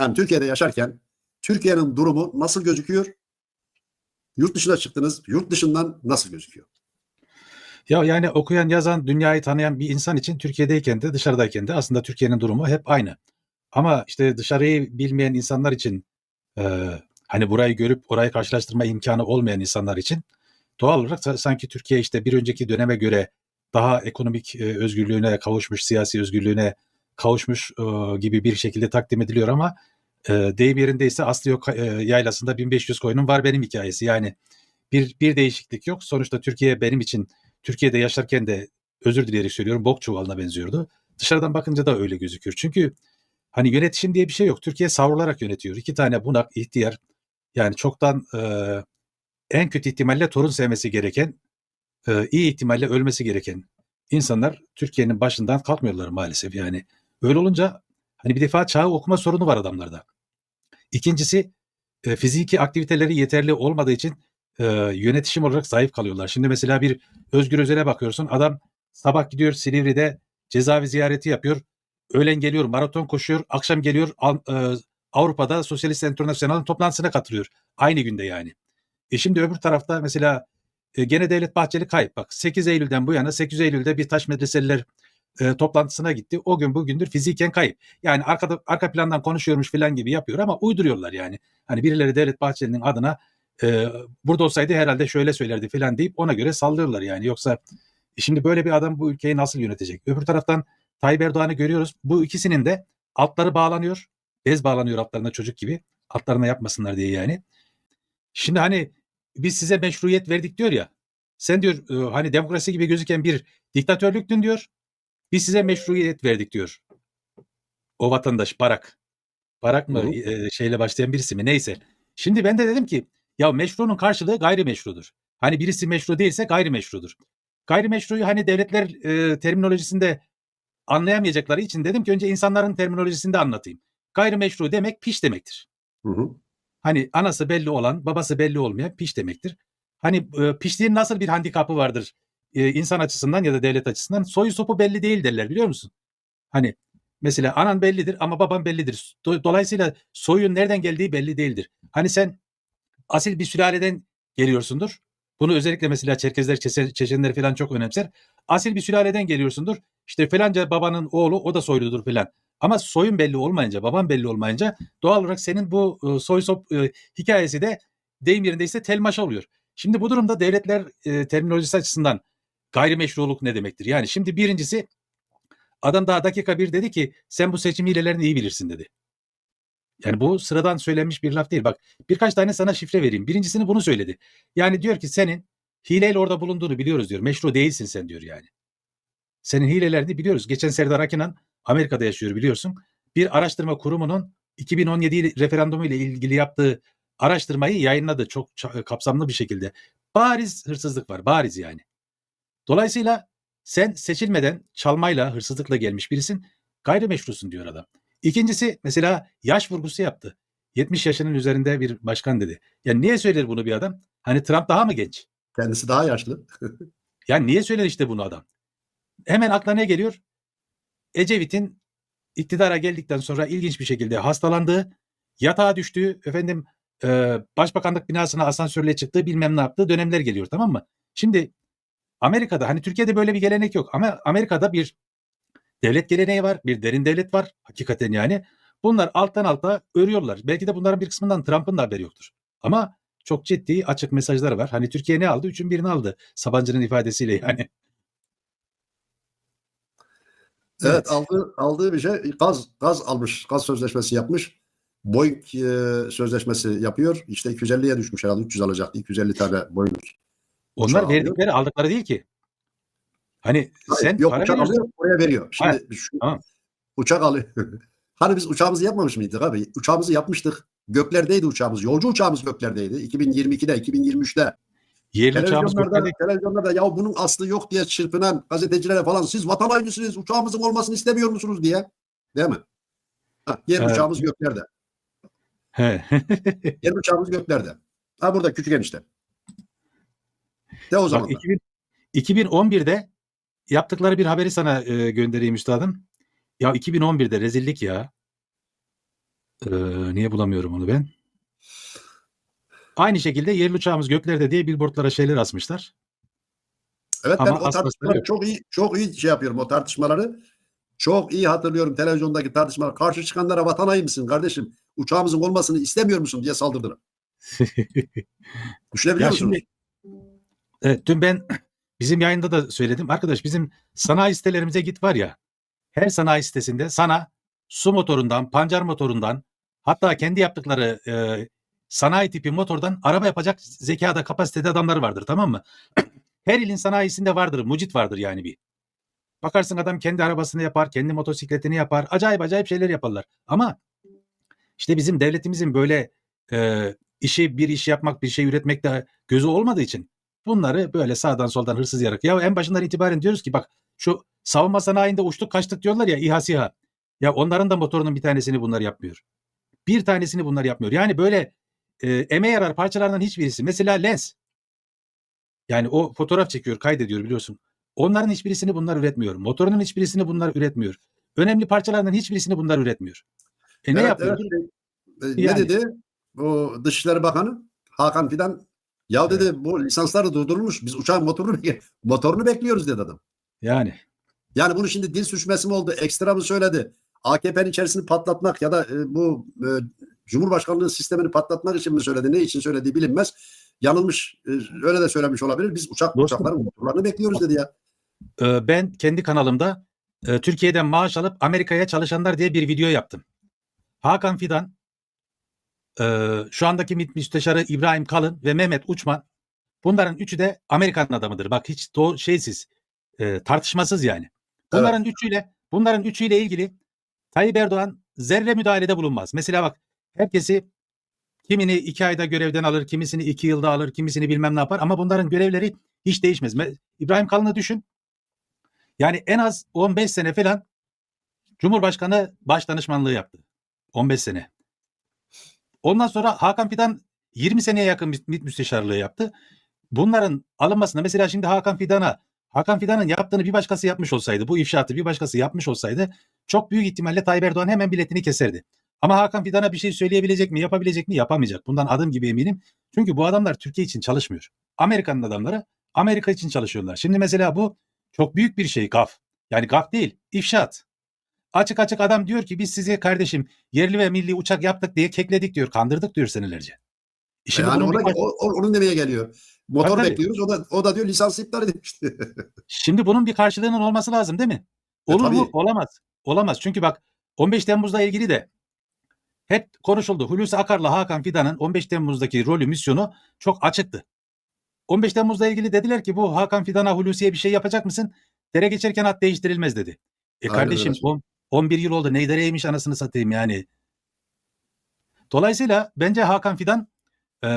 Yani Türkiye'de yaşarken Türkiye'nin durumu nasıl gözüküyor? Yurt dışına çıktınız. Yurt dışından nasıl gözüküyor? Ya yani okuyan, yazan, dünyayı tanıyan bir insan için Türkiye'deyken de dışarıdayken de aslında Türkiye'nin durumu hep aynı. Ama işte dışarıyı bilmeyen insanlar için e, hani burayı görüp orayı karşılaştırma imkanı olmayan insanlar için doğal olarak sa- sanki Türkiye işte bir önceki döneme göre daha ekonomik e, özgürlüğüne kavuşmuş, siyasi özgürlüğüne kavuşmuş e, gibi bir şekilde takdim ediliyor ama e, deyim yerindeyse Aslı e, yaylasında 1500 koyunun var benim hikayesi. Yani bir bir değişiklik yok. Sonuçta Türkiye benim için Türkiye'de yaşarken de özür dileyerek söylüyorum bok çuvalına benziyordu. Dışarıdan bakınca da öyle gözüküyor. Çünkü hani yönetişim diye bir şey yok. Türkiye savrularak yönetiyor. İki tane bunak, ihtiyar yani çoktan e, en kötü ihtimalle torun sevmesi gereken, e, iyi ihtimalle ölmesi gereken insanlar Türkiye'nin başından kalkmıyorlar maalesef. Yani öyle olunca hani bir defa çağı okuma sorunu var adamlarda. İkincisi e, fiziki aktiviteleri yeterli olmadığı için e, yönetişim olarak zayıf kalıyorlar. Şimdi mesela bir Özgür Özel'e bakıyorsun. Adam sabah gidiyor Silivri'de cezaevi ziyareti yapıyor. Öğlen geliyor maraton koşuyor. Akşam geliyor e, Avrupa'da Sosyalist Enternasyonel'in toplantısına katılıyor. Aynı günde yani. E şimdi öbür tarafta mesela e, gene Devlet Bahçeli kayıp. Bak 8 Eylül'den bu yana 8 Eylül'de bir taş medreseliler e, toplantısına gitti. O gün bugündür fiziken kayıp. Yani arkada arka plandan konuşuyormuş falan gibi yapıyor ama uyduruyorlar yani. Hani birileri Devlet Bahçeli'nin adına e, burada olsaydı herhalde şöyle söylerdi falan deyip ona göre sallıyorlar yani. Yoksa e, şimdi böyle bir adam bu ülkeyi nasıl yönetecek? Öbür taraftan Tayyip Erdoğan'ı görüyoruz. Bu ikisinin de altları bağlanıyor. Bez bağlanıyor altlarına çocuk gibi. Altlarına yapmasınlar diye yani. Şimdi hani biz size meşruiyet verdik diyor ya. Sen diyor e, hani demokrasi gibi gözüken bir diktatörlüktün diyor. Biz size meşruiyet verdik diyor. O vatandaş Barak. Barak mı Hı e, şeyle başlayan birisi mi neyse. Şimdi ben de dedim ki ya meşrunun karşılığı gayrimeşrudur. Hani birisi meşru değilse gayrimeşrudur. Gayrimeşruyu hani devletler e, terminolojisinde anlayamayacakları için dedim ki önce insanların terminolojisinde anlatayım. Gayrimeşru demek piş demektir. Hı hı. Hani anası belli olan, babası belli olmayan piş demektir. Hani e, pişliğin nasıl bir handikapı vardır e, insan açısından ya da devlet açısından? Soyu sopu belli değil derler biliyor musun? Hani mesela anan bellidir ama baban bellidir. Do- Dolayısıyla soyun nereden geldiği belli değildir. Hani sen asil bir sülaleden geliyorsundur. Bunu özellikle mesela Çerkezler, Çeçen- Çeçenler falan çok önemser. Asil bir sülaleden geliyorsundur. İşte falanca babanın oğlu o da soyludur falan. Ama soyun belli olmayınca, baban belli olmayınca doğal olarak senin bu e, soy sop e, hikayesi de deyim yerindeyse telmaşa oluyor. Şimdi bu durumda devletler e, terminolojisi açısından gayrimeşruluk ne demektir? Yani şimdi birincisi adam daha dakika bir dedi ki sen bu seçim hilelerini iyi bilirsin dedi. Yani bu sıradan söylenmiş bir laf değil. Bak birkaç tane sana şifre vereyim. Birincisini bunu söyledi. Yani diyor ki senin hileyle orada bulunduğunu biliyoruz diyor. Meşru değilsin sen diyor yani. Senin hilelerini biliyoruz. Geçen Serdar Akinan Amerika'da yaşıyor biliyorsun. Bir araştırma kurumunun 2017 referandumu ile ilgili yaptığı araştırmayı yayınladı çok kapsamlı bir şekilde. Bariz hırsızlık var. Bariz yani. Dolayısıyla sen seçilmeden çalmayla, hırsızlıkla gelmiş birisin. Gayrimeşrusun diyor adam. İkincisi mesela yaş vurgusu yaptı. 70 yaşının üzerinde bir başkan dedi. Ya niye söyler bunu bir adam? Hani Trump daha mı genç? Kendisi daha yaşlı. Yani niye söyler işte bunu adam? Hemen aklına ne geliyor? Ecevit'in iktidara geldikten sonra ilginç bir şekilde hastalandığı, yatağa düştüğü, efendim e, başbakanlık binasına asansörle çıktığı bilmem ne yaptığı dönemler geliyor tamam mı? Şimdi Amerika'da hani Türkiye'de böyle bir gelenek yok ama Amerika'da bir devlet geleneği var, bir derin devlet var hakikaten yani. Bunlar alttan alta örüyorlar. Belki de bunların bir kısmından Trump'ın da haberi yoktur. Ama çok ciddi açık mesajlar var. Hani Türkiye ne aldı? Üçün birini aldı. Sabancı'nın ifadesiyle yani. Evet, Evet. aldığı, aldığı bir şey gaz gaz almış. Gaz sözleşmesi yapmış. Boeing e, sözleşmesi yapıyor. İşte 250'ye düşmüş herhalde. 300 alacaktı. 250 tane Boeing. Onlar uçağı alıyor. verdikleri aldıkları değil ki. Hani Hayır, sen yok para uçak veriyorsun. alıyor oraya veriyor. Şimdi Ha, şu, tamam. uçak alıyor. hani biz uçağımızı yapmamış mıydık abi? Uçağımızı yapmıştık. Göklerdeydi uçağımız. Yolcu uçağımız göklerdeydi. 2022'de, 2023'te. Yerli uçağımız göklerde. televizyonlarda ya bunun aslı yok diye çırpınan gazetecilere falan siz vatan haincisiniz, uçağımızın olmasını istemiyor musunuz diye. Değil mi? Ha, yer Evet. uçağımız göklerde. Yer uçağımız göklerde. Ha burada küçük enişte. De o zaman. Bak 2000, 2011'de yaptıkları bir haberi sana e, göndereyim üstadım. Ya 2011'de rezillik ya. Ee, niye bulamıyorum onu ben? Aynı şekilde yerli uçağımız göklerde diye billboardlara şeyler asmışlar. Evet ben Ama o asması tartışmaları yok. çok iyi çok iyi şey yapıyorum o tartışmaları. Çok iyi hatırlıyorum televizyondaki tartışmalar. Karşı çıkanlara vatan haini misin kardeşim? Uçağımızın olmasını istemiyor musun diye saldırdılar. Düşünebiliyor Ya musunuz? şimdi evet, dün ben bizim yayında da söyledim. Arkadaş bizim sanayi sitelerimize git var ya. Her sanayi sitesinde sana su motorundan, pancar motorundan hatta kendi yaptıkları e, sanayi tipi motordan araba yapacak zekada kapasitede adamları vardır tamam mı? Her ilin sanayisinde vardır, mucit vardır yani bir. Bakarsın adam kendi arabasını yapar, kendi motosikletini yapar. Acayip acayip şeyler yaparlar. Ama işte bizim devletimizin böyle e, işi bir iş yapmak, bir şey üretmekte gözü olmadığı için bunları böyle sağdan soldan hırsız yarak. Ya en başından itibaren diyoruz ki bak şu savunma sanayinde uçtuk kaçtık diyorlar ya İHA SİHA. Ya onların da motorunun bir tanesini bunlar yapmıyor. Bir tanesini bunlar yapmıyor. Yani böyle e, emeğe yarar parçalardan hiçbirisi. Mesela lens. Yani o fotoğraf çekiyor, kaydediyor biliyorsun. Onların hiçbirisini bunlar üretmiyor. Motorunun hiçbirisini bunlar üretmiyor. Önemli parçalardan hiçbirisini bunlar üretmiyor. E ne Evet, yapıyor? evet. E, Yani. Ne dedi? O Dışişleri Bakanı Hakan Fidan ya dedi bu lisanslar da durdurulmuş. Biz uçağın motorunu motorunu bekliyoruz dedi adam. Yani Yani bunu şimdi dil suçması mı oldu? Ekstra mı söyledi? AKP'nin içerisini patlatmak ya da e, bu e, Cumhurbaşkanlığı sistemini patlatmak için mi söyledi? Ne için söylediği bilinmez. Yanılmış. e, öyle de söylemiş olabilir. Biz uçak Dostum. uçakların motorlarını bekliyoruz dedi ya. e, ben kendi kanalımda e, Türkiye'den maaş alıp Amerika'ya çalışanlar diye bir video yaptım. Hakan Fidan, e, şu andaki MİT Müsteşarı İbrahim Kalın ve Mehmet Uçman bunların üçü de Amerikan adamıdır. Bak hiç doğ şeysiz, e, tartışmasız yani. Bunların üçüyle bunların üçüyle ilgili Tayyip Erdoğan zerre müdahalede bulunmaz. Mesela bak herkesi kimini iki ayda görevden alır, kimisini iki yılda alır, kimisini bilmem ne yapar ama bunların görevleri hiç değişmez. Me- İbrahim Kalın'ı düşün. Yani en az 15 sene falan Cumhurbaşkanı baş danışmanlığı yaptı. 15 sene. Ondan sonra Hakan Fidan 20 seneye yakın MİT müsteşarlığı yaptı. Bunların alınmasında mesela şimdi Hakan Fidan'a Hakan Fidan'ın yaptığını bir başkası yapmış olsaydı, bu ifşaatı bir başkası yapmış olsaydı çok büyük ihtimalle Tayyip Erdoğan hemen biletini keserdi. Ama Hakan Fidan'a bir şey söyleyebilecek mi, yapabilecek mi, yapamayacak. Bundan adım gibi eminim. Çünkü bu adamlar Türkiye için çalışmıyor. Amerika'nın adamları Amerika için çalışıyorlar. Şimdi mesela bu çok büyük bir şey gaf. Yani gaf değil, ifşaat. Açık açık adam diyor ki biz size kardeşim yerli ve milli uçak yaptık diye kekledik diyor, kandırdık diyor senelerce. E Şimdi yani bunun, ona, bir, o, onun demeye geliyor. Motor Tabii, tabii. bekliyoruz. O da o da diyor lisans iptal edilmişti. şimdi bunun bir karşılığının olması lazım değil mi? E, Olur mu? tabii. Olamaz. Olamaz. Çünkü bak 15 Temmuz'la ilgili de hep konuşuldu. Hulusi Akar'la Hakan Fidan'ın 15 Temmuz'daki rolü, misyonu çok açıktı. 15 Temmuz'la ilgili dediler ki bu Hakan Fidan'a Hulusi'ye bir şey yapacak mısın? Dere geçerken at değiştirilmez dedi. E Aynen kardeşim öyle. On- 11 yıl oldu. Ne dereymiş anasını satayım yani. Dolayısıyla bence Hakan Fidan e,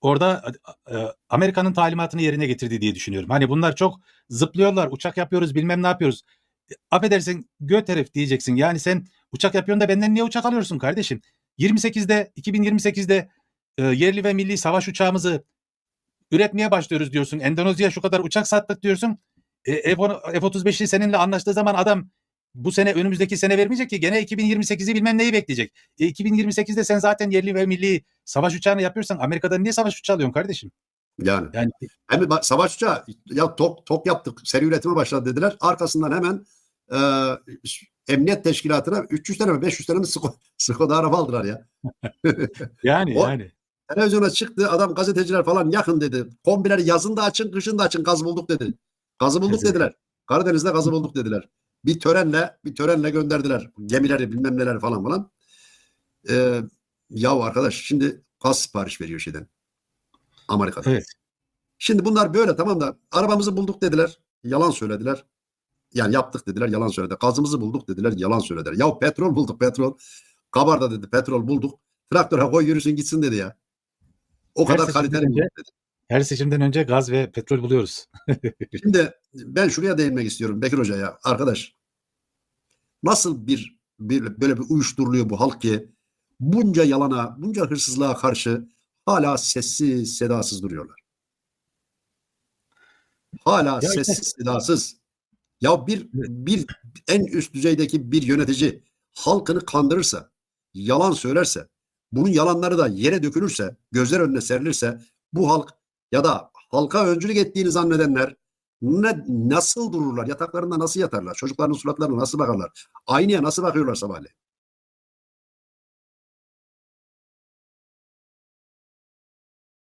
orada e, Amerika'nın talimatını yerine getirdi diye düşünüyorum. Hani bunlar çok zıplıyorlar, uçak yapıyoruz, bilmem ne yapıyoruz. E, affedersin göt herif diyeceksin. Yani sen uçak yapıyorsun da benden niye uçak alıyorsun kardeşim? 28'de 2028'de e, yerli ve milli savaş uçağımızı üretmeye başlıyoruz diyorsun. Endonezya'ya şu kadar uçak sattık diyorsun. E, F-10 F-35'i seninle anlaştığı zaman adam bu sene önümüzdeki sene vermeyecek ki gene 2028'i bilmem neyi bekleyecek. E, 2028'de sen zaten yerli ve milli savaş uçağını yapıyorsan Amerika'dan niye savaş uçağı alıyorsun kardeşim? Yani Yani hem savaş uçağı ya tok tok yaptık seri üretime başladı dediler. Arkasından hemen e, emniyet teşkilatına 300 tane mi 500 tane mi Sko- Skoda araba aldılar ya. yani O- yani. Televizyona çıktı adam gazeteciler falan yakın dedi. Kombileri yazın da açın kışın da açın gaz bulduk dedi. Gazı bulduk dediler. Karadeniz'de gazı bulduk dediler. Bir törenle bir törenle gönderdiler. Gemileri bilmem neler falan falan. Ee, ya arkadaş şimdi gaz sipariş veriyor şeyden. Amerika'dan. Evet. Şimdi bunlar böyle tamam da arabamızı bulduk dediler. Yalan söylediler. Yani yaptık dediler yalan söylediler. Gazımızı bulduk dediler yalan söylediler. Ya petrol bulduk petrol. Kabarda dedi petrol bulduk. Traktöre koy yürüsün gitsin dedi ya. O Her kadar kaliteli bulduk dedi. Her seçimden önce gaz ve petrol buluyoruz. Şimdi ben şuraya değinmek istiyorum Bekir Hoca ya. Arkadaş nasıl bir, bir böyle bir uyuşturuluyor bu halk ki bunca yalana, bunca hırsızlığa karşı hala sessiz sedasız duruyorlar. Hala işte- sessiz sedasız. Ya bir bir en üst düzeydeki bir yönetici halkını kandırırsa, yalan söylerse, bunun yalanları da yere dökülürse, gözler önüne serilirse bu halk ya da halka öncülük ettiğini zannedenler ne, nasıl dururlar? Yataklarında nasıl yatarlar? Çocukların suratlarına nasıl bakarlar? Aynaya nasıl bakıyorlar sabahleyin?